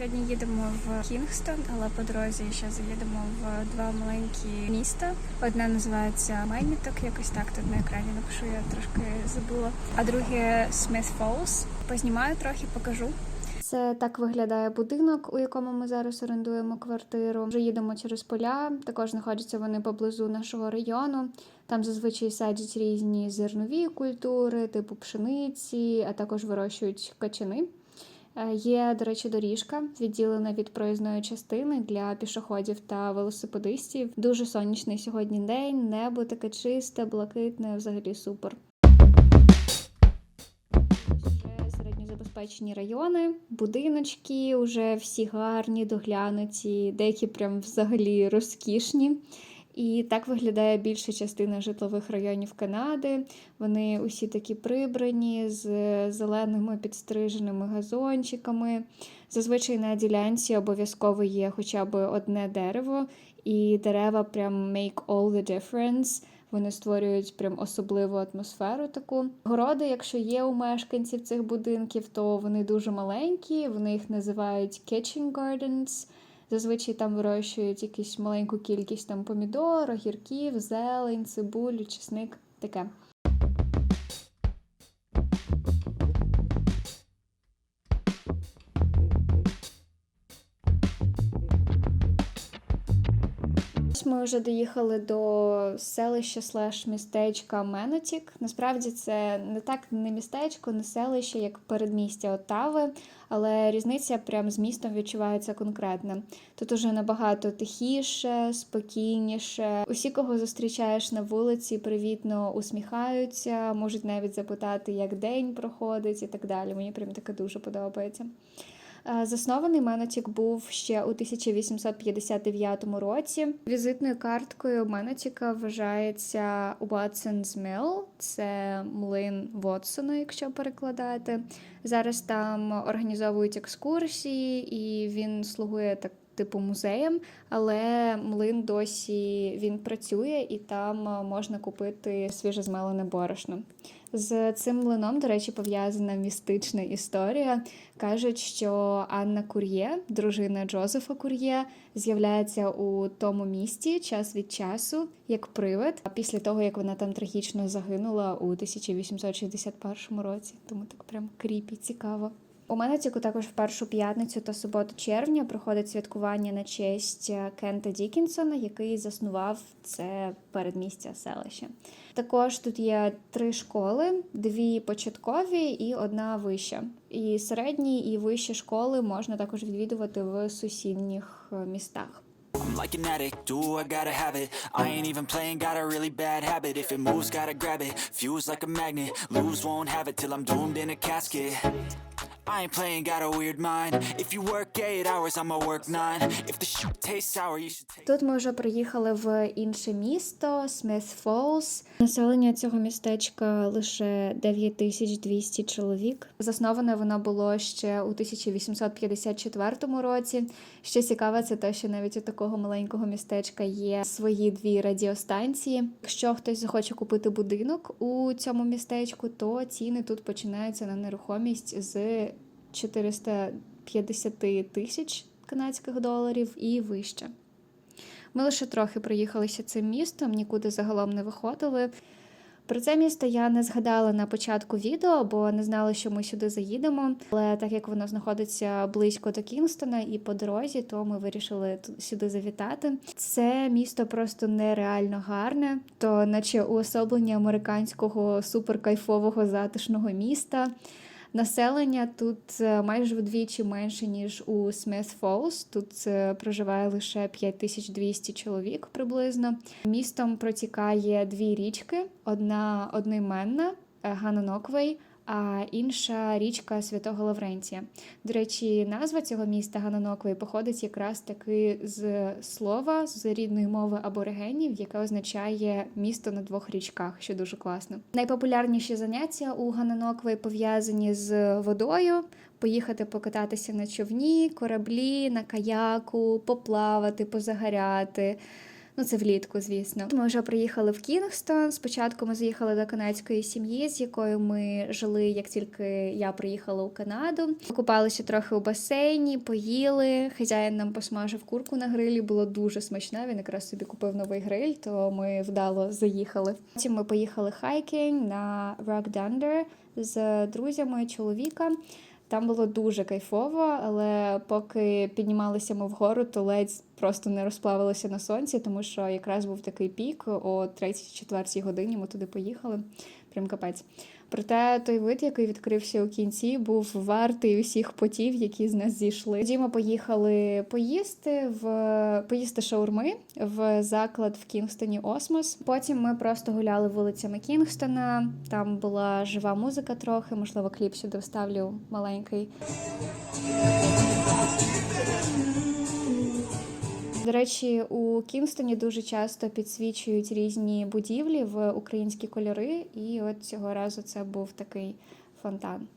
в Кінгстон, але по дорозі ще заїдемо в два маленькі міста. Одне називається Майміток, якось так тут на екрані напишу, я трошки забула. А друге Сміт Фолс. Познімаю трохи, покажу. Це так виглядає будинок, у якому ми зараз орендуємо квартиру. Вже їдемо через поля. Також знаходяться вони поблизу нашого району. Там зазвичай садять різні зернові культури, типу пшениці, а також вирощують качани. Е, Є, до речі, доріжка, відділена від проїзної частини для пішоходів та велосипедистів. Дуже сонячний сьогодні день, небо таке чисте, блакитне, взагалі супер. Вже середньозабезпечені райони, будиночки вже всі гарні, доглянуті, деякі прям взагалі розкішні. І так виглядає більша частина житлових районів Канади. Вони усі такі прибрані з зеленими підстриженими газончиками. Зазвичай на ділянці обов'язково є хоча б одне дерево, і дерева прям make all the difference. Вони створюють прям особливу атмосферу таку. Городи, якщо є у мешканців цих будинків, то вони дуже маленькі. Вони їх називають kitchen gardens. Зазвичай там вирощують якусь маленьку кількість там помідор, огірків, зелень, цибулю, чесник. Таке. Ось Ми вже доїхали до селища слеш містечка Менотік. Насправді це не так не містечко, не селище, як передмістя Оттави, але різниця прям з містом відчувається конкретна. Тут уже набагато тихіше, спокійніше. Усі, кого зустрічаєш на вулиці, привітно усміхаються, можуть навіть запитати, як день проходить і так далі. Мені прям таке дуже подобається. Е, Заснований Менотік був ще у 1859 році. Візитною карткою Менотіка вважається Watson's Mill, це млин Вотсона, якщо перекладати. Зараз там організовують екскурсії, і він слугує так. Типу музеєм, але млин досі він працює і там можна купити свіжозмелене борошно. З цим млином, до речі, пов'язана містична історія. Кажуть, що Анна Кур'є, дружина Джозефа Кур'є, з'являється у тому місті час від часу як привид, а після того як вона там трагічно загинула у 1861 році. Тому так прям кріпі, цікаво. У Менетіку також в першу п'ятницю та суботу червня проходить святкування на честь е, Кента Дікінсона, який заснував це передмістя селища. Також тут є три школи: дві початкові і одна вища. І середні і вищі школи можна також відвідувати в сусідніх е, містах. I'm like an addict, do I gotta have it I ain't even playing, got a really bad habit If it moves, gotta grab it, fuse like a magnet Lose, won't have it till I'm doomed in a casket I ain't playing, got a weird mind If you work 8 hours, I'ma work 9 If the shit tastes sour, you should take Тут ми вже приїхали в інше місто Сміт Фолс. Населення цього містечка лише 9200 чоловік. Засноване воно було ще у 1854 році. Що цікаве, це те, що навіть у такого маленького містечка є свої дві радіостанції. Якщо хтось захоче купити будинок у цьому містечку, то ціни тут починаються на нерухомість з 450 тисяч канадських доларів і вище. Ми лише трохи проїхалися цим містом, нікуди загалом не виходили. Про це місто я не згадала на початку відео, бо не знала, що ми сюди заїдемо. Але так як воно знаходиться близько до Кінгстона і по дорозі, то ми вирішили сюди завітати. Це місто просто нереально гарне, то наче уособлення американського суперкайфового затишного міста. Населення тут е, майже вдвічі менше, ніж у Сміт Фолс. Тут е, проживає лише 5200 чоловік приблизно. Містом протікає дві річки: одна одноіменна Ганоноквей, Гананоквей, а інша річка Святого Лаврентія. До речі, назва цього міста Гананоквей походить якраз таки з слова з рідної мови аборигенів, яке означає місто на двох річках, що дуже класно. Найпопулярніші заняття у Гананоквей пов'язані з водою. Поїхати покататися на човні, кораблі, на каяку, поплавати, позагоряти. Ну, це влітку, звісно. Ми вже приїхали в Кінгстон. Спочатку ми заїхали до канадської сім'ї, з якою ми жили, як тільки я приїхала у Канаду. Покупалися трохи у басейні, поїли. Хазяїн нам посмажив курку на грилі. Було дуже смачно. Він якраз собі купив новий гриль, то ми вдало заїхали. Потім ми поїхали хайкінг на Rock Dunder з друзями чоловіка. Там було дуже кайфово, але поки піднімалися ми вгору, то ледь просто не розплавилося на сонці, тому що якраз був такий пік о 34 годині. Ми туди поїхали. Прям капець. Проте той вид, який відкрився у кінці, був вартий усіх потів, які з нас зійшли. Тоді ми поїхали поїсти в поїсти шаурми в заклад в Кінгстоні Осмос. Потім ми просто гуляли вулицями Кінгстона. Там була жива музика трохи, можливо, кліп сюди вставлю маленький. До речі, у Кінстоні дуже часто підсвічують різні будівлі в українські кольори, і от цього разу це був такий фонтан.